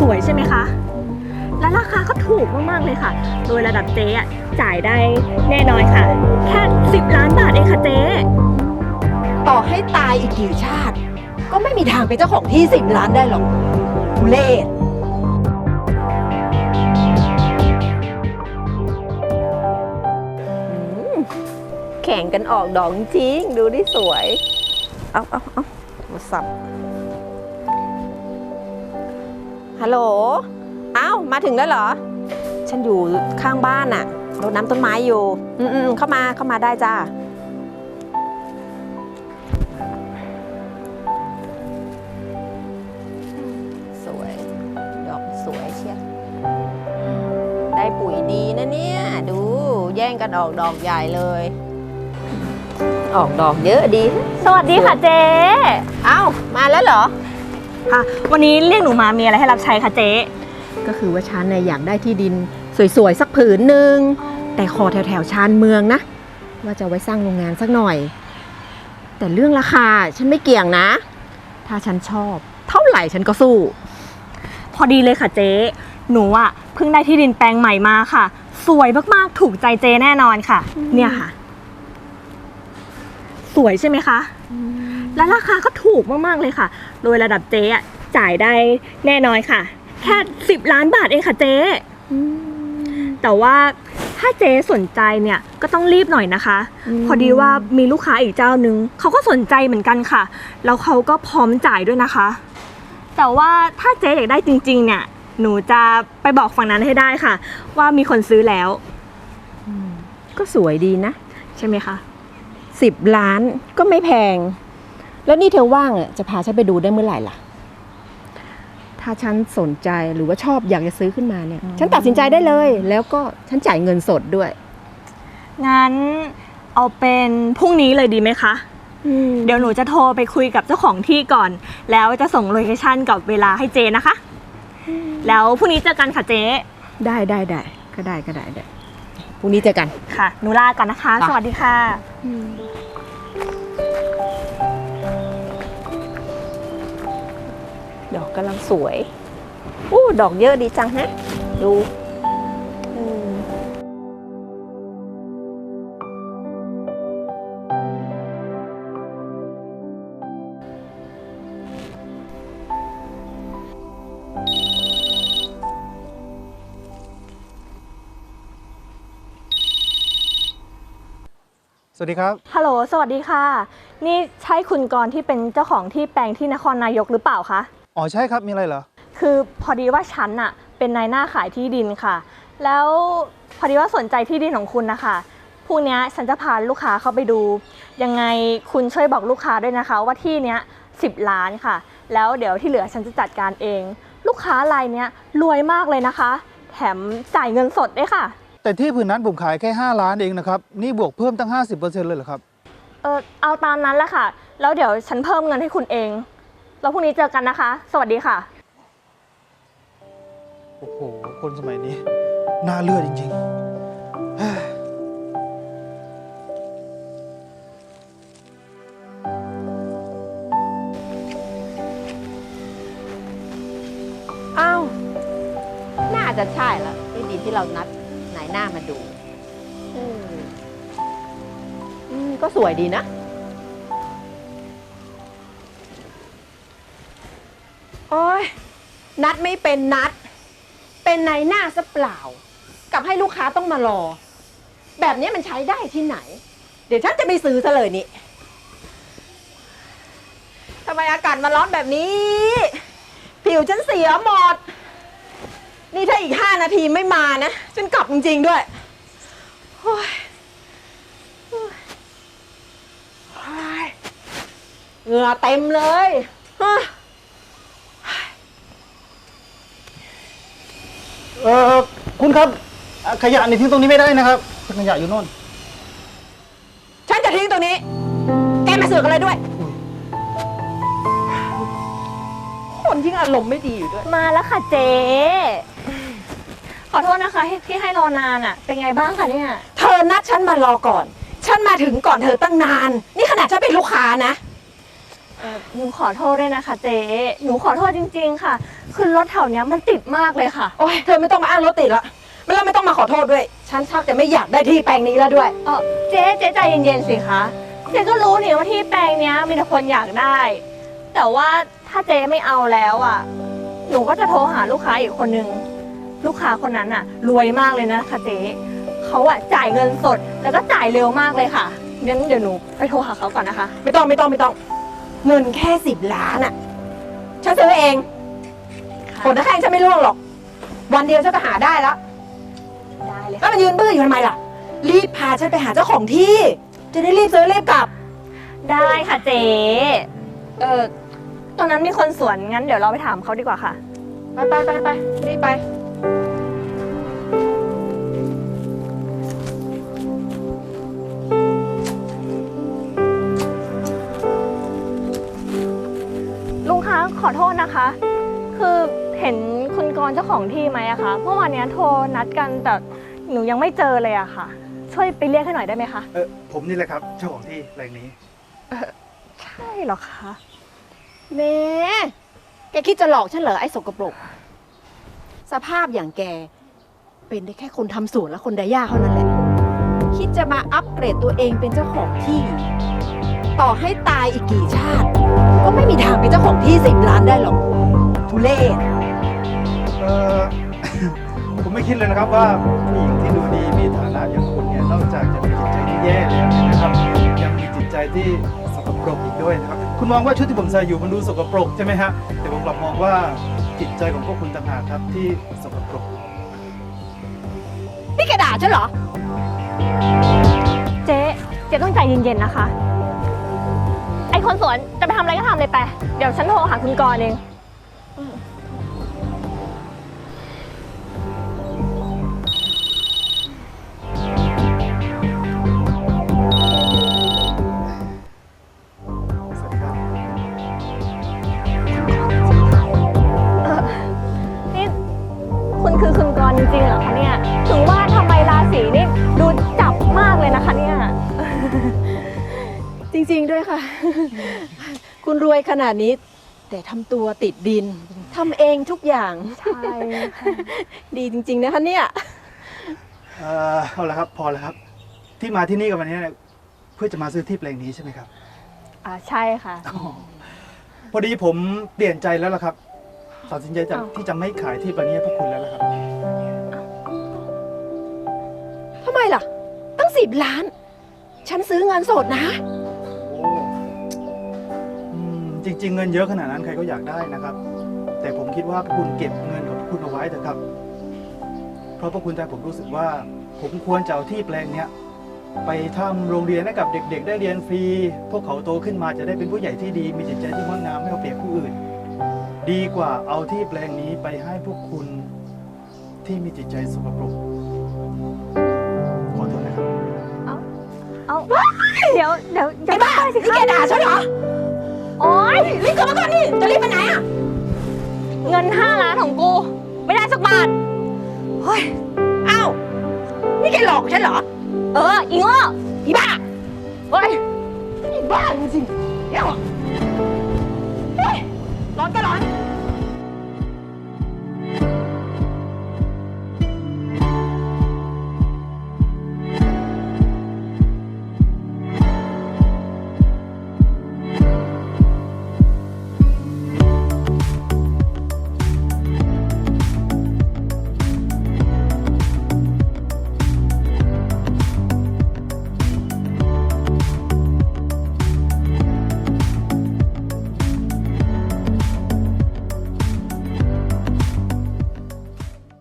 สวยใช่ไหมคะ และราคาก็ถูกมากๆเลยค่ะ โดยระดับเจ๊อะจ่ายได้แน่นอนค่ะ แค่ 10 ล้านบาทเองค่ะเจ๊ ต่อให้ตายอีกกี่ชาติ ก็ไม่มีทางเป็นเจ้าของที่สิบล้านได้หรอกทุเล่ห์แข่งกันออกดอกจริงๆดูดิสวย เอาเอาเอามาสับ ฮัลโหล เอ้า มาถึงแล้วเหรอ ฉันอยู่ข้างบ้านอะรดน้ำต้นไม้อยู่ อืมอืมเข้ามา เข้ามาได้จ้า สวย ดอกสวยเชียวได้ปุ๋ยดีนะเนี่ย ดู แย่งกันออกดอกใหญ่เลย ออกดอกเยอะดี สวัสดีค่ะเจ๊ เอ้า มาแล้วเหรอ ค่ะ วันนี้เรียกหนูมามีอะไรให้รับใช้คะเจ๊ก็คือว่าฉันเนี่ยอยากได้ที่ดินสวยๆ สักผืนหนึ่งแต่ขอแถวๆชานเมืองนะ ว่าจะไว้สร้างโรงงานสักหน่อย แต่เรื่องราคาฉันไม่เกี่ยงนะ ถ้าฉันชอบ เท่าไหร่ฉันก็สู้ พอดีเลยค่ะเจ๊หนูอะเพิ่งได้ที่ดินแปลงใหม่มาค่ะ สวยมากๆถูกใจเจ๊แน่นอนค่ะ เนี่ยค่ะ สวยใช่ไหมคะ และราคาก็ถูกมากๆเลยค่ะ โดยระดับเจ๊อะจ่ายได้แน่นอนค่ะ แค่ 10 ล้านบาทเองค่ะเจ๊แต่ว่าถ้าเจ๊สนใจเนี่ยก็ต้องรีบหน่อยนะคะอืมพอดีว่ามีลูกค้าอีกเจ้านึงเขาก็สนใจเหมือนกันค่ะ แล้วเขาก็พร้อมจ่ายด้วยนะคะ แต่ว่าถ้าเจ๊อยากได้จริง ๆ เนี่ย หนูจะไปบอกฝั่งนั้นให้ได้ค่ะ ว่ามีคนซื้อแล้ว ก็สวยดีนะ ใช่ไหมคะสิบล้านก็ไม่แพง แล้วนี่เธอว่างอะจะพาฉันไปดูได้เมื่อไหร่ล่ะ ถ้าฉันสนใจหรือว่าชอบอยากจะซื้อขึ้นมาเนี่ย ฉันตัดสินใจได้เลย แล้วก็ฉันจ่ายเงินสดด้วย งั้นเอาเป็นพรุ่งนี้เลยดีไหมคะเดี๋ยวหนูจะโทรไปคุยกับเจ้าของที่ก่อน แล้วจะส่งโลเคชั่นกับเวลาให้เจนะคะ แล้วพรุ่งนี้เจอกันค่ะเจ๊ ได้ได้ได้ก็ได้ก็ได้ได้พรุ่งนี้เจอกัน ค่ะหนูลาก่อนนะคะค่ะสวัสดีค่ะ กกำลังสวยอู้ดอกเยอะดีจังฮะ ดูอืมสวัสดีครับ ฮัลโหล สวัสดีค่ะ นี่ใช่คุณกรณ์ที่เป็นเจ้าของที่แปลงที่นครนายกหรือเปล่าคะ อ๋อใช่ครับมีอะไรเหรอ คือพอดีว่าฉันน่ะเป็นนายหน้าขายที่ดินค่ะ แล้วพอดีว่าสนใจที่ดินของคุณนะคะพรุ่งนี้ฉันจะพาลูกค้าเข้าไปดู ยังไงคุณช่วยบอกลูกค้าด้วยนะคะ ว่าที่เนี้ยสิบล้านค่ะ แล้วเดี๋ยวที่เหลือฉันจะจัดการเอง ลูกค้ารายเนี้ยรวยมากเลยนะคะ แถมจ่ายเงินสดด้วยค่ะ แต่ที่ผืนนั้นผมขายแค่ 5 ล้านเองนะครับ นี่บวกเพิ่มตั้ง 50%เลยเหรอครับ เออเอาตามนั้นแหละค่ะ แล้วเดี๋ยวฉันเพิ่มเงินให้คุณเอง แล้วพรุ่งนี้เจอกันนะคะ สวัสดีค่ะ โอ้โห คนสมัยนี้น่าเลือดจริงๆเฮ้ยอ้าว น่าจะใช่ละที่ดีที่เรานัดนายหน้ามาดูอืมอืมก็สวยดีนะ โอ้ยนัดไม่เป็นนัด เป็นนายหน้าซะเปล่า กับให้ลูกค้าต้องมารอ แบบนี้มันใช้ได้ที่ไหน เดี๋ยวฉันจะไปซื้อซะเลยนี่ทำไมอากาศมาร้อนแบบนี้ ผิวฉันเสียหมด นี่ถ้าอีกห้านาทีไม่มานะ ฉันกลับจริงๆด้วยโอ้ยโอ้ยโอ้ยเหงื่อเต็มเลยฮะ เออคุณครับอะขยะนี่ทิ้งตรงนี้ไม่ได้นะครับขยะอยู่โน่นฉันจะทิ้งตรงนี้ แกมาเสือกอะไรด้วย คนที่งอารมณ์ไม่ดีอยู่ด้วย มาแล้วค่ะเจ๊ขอโทษนะคะที่ที่ให้รอนานอะเป็นไงบ้างคะเนี่ย เธอนัดฉันมารอก่อน ฉันมาถึงก่อนเธอตั้งนาน นี่ขนาดฉันเป็นลูกค้านะเอ่อหนูขอโทษด้วยนะคะเจ๊หนูขอโทษจริง ๆ ค่ะ คือรถแถวเนี้ยมันติดมากเลยค่ะ โอ้ยเธอไม่ต้องมาอ้างรถติดละไม่แล้วไม่ต้องมาขอโทษด้วย ฉันชักจะไม่อยากได้ที่แปลงนี้แล้วด้วย เออเจ๊เจ๊ใจเย็นๆสิคะเจ๊ก็รู้นี่ว่าที่แปลงเนี้ยมีแต่คนอยากได้ แต่ว่าถ้าเจ๊ไม่เอาแล้วอะ หนูก็จะโทรหาลูกค้าอีกคนนึง ลูกค้าคนนั้นอะ รวยมากเลยนะคะเจ๊เขาอะจ่ายเงินสด แล้วก็จ่ายเร็วมากเลยค่ะงั้นเดี๋ยวหนูไปโทรหาเขาก่อนนะคะ ไม่ต้องไม่ต้องไม่ต้อง เงินแค่สิบล้านอะฉันซื้อเอง ผลตะแคงฉันไม่ร่วงหรอก วันเดียวฉันก็หาได้แล้วได้เลยก็มายืนบื้ออยู่ทำไมล่ะ รีบพาฉันไปหาเจ้าของที่ จะได้รีบซื้อรีบกลับ ได้ค่ะเจ๊เออตรงนั้นมีคนสวนงั้นเดี๋ยวเราไปถามเขาดีกว่าค่ะ ไปไปไปไปรีบไป ของที่ไหมอะคะเมื่อวานเนี้ยโทรนัดกันแต่หนูยังไม่เจอเลยอะค่ะ ช่วยไปเรียกให้หน่อยได้ไหมคะเออผมนี่แหละครับเจ้าของที่แปลงนี้ใช่เหรอคะแม่แกคิดจะหลอกฉันเหรอไอ้สกปรก สภาพอย่างแก เป็นได้แค่คนทำสวนและคนไดย่าเท่านั้นแหละ คิดจะมาอัปเกรดตัวเองเป็นเจ้าของที่ ต่อให้ตายอีกกี่ชาติ ก็ไม่มีทางเป็นเจ้าของที่สิบล้านได้หรอกทุเล่เออ ผมไม่คิดเลยนะครับว่าผู้หญิงที่ดูดีมีฐานะอย่างคุณเนี่ยนอกจากจะมีจิตใจที่แย่แล้วนะครับยังมีจิตใจที่สกปรกอีกด้วยนะครับ คุณมองว่าชุดที่ผมใส่อยู่มันดูสกปรกใช่ไหมฮะแต่ผมกลับมองว่าจิตใจของพวกคุณต่างหากครับที่สกปรกนี่แกด่าฉันเหรอ เจ๊เจ๊ต้องใจเย็นๆนะคะ ไอคนสวนจะไปทำอะไรก็ทำเลยไป เดี๋ยวฉันโทรหาคุณกรณ์เองส จริงๆเหรอคะเนี่ย ถึงว่าทำไมราศีนี่ดูจับมากเลยนะคะเนี่ย จริงๆด้วยค่ะ คุณรวยขนาดนี้ แต่ทำตัวติดดินทำเองทุกอย่าง ใช่ค่ะดีจริง ๆ นะคะเนี่ย เอ่อเอาละครับพอแล้วครับ ที่มาที่นี่กับวันนี้เนี่ยเพื่อจะมาซื้อที่แปลงนี้ใช่ไหมครับอ่าใช่ค่ะ อ๋อพอดีผมเปลี่ยนใจแล้วล่ะครับตัดสินใจจะอ้าวที่จะไม่ขายที่แปลงนี้ให้พวกคุณแล้วล่ะครับ ล่ะ ตั้งสิบล้าน ฉันซื้อเงินสดนะ โอ้อืมจริง ๆ เงินเยอะขนาดนั้นใครก็อยากได้นะครับ แต่ผมคิดว่าคุณเก็บเงินของคุณเอาไว้เถอะครับ เพราะพวกคุณใจผมรู้สึกว่า ผมควรจะเอาที่แปลงเนี้ยไปทำโรงเรียนให้กับเด็ก ๆ ได้เรียนฟรี พวกเขาโตขึ้นมาจะได้เป็นผู้ใหญ่ที่ดี มีจิตใจที่งดงามไม่เอาเปรียบผู้อื่น ดีกว่าเอาที่แปลงนี้ไปให้พวกคุณที่มีจิตใจสกปรก เอาเดี๋ยวเดี๋ยวอย่าไอ้บ้าไปสินี่คะแกด่าฉันเหรอ โอ๊ยรีบกลับมาก่อนนี่จะรีบไปไหนอะ เงินห้าล้านของกู ไม่ได้สักบาทเฮ้ยอ้าวนี่แกหลอกฉันเหรอ เอออีโง่อีบ้าเฮ้ยอีบ้าจริงๆเดี๋ยวเฮ้ยร้อนก็ร้อน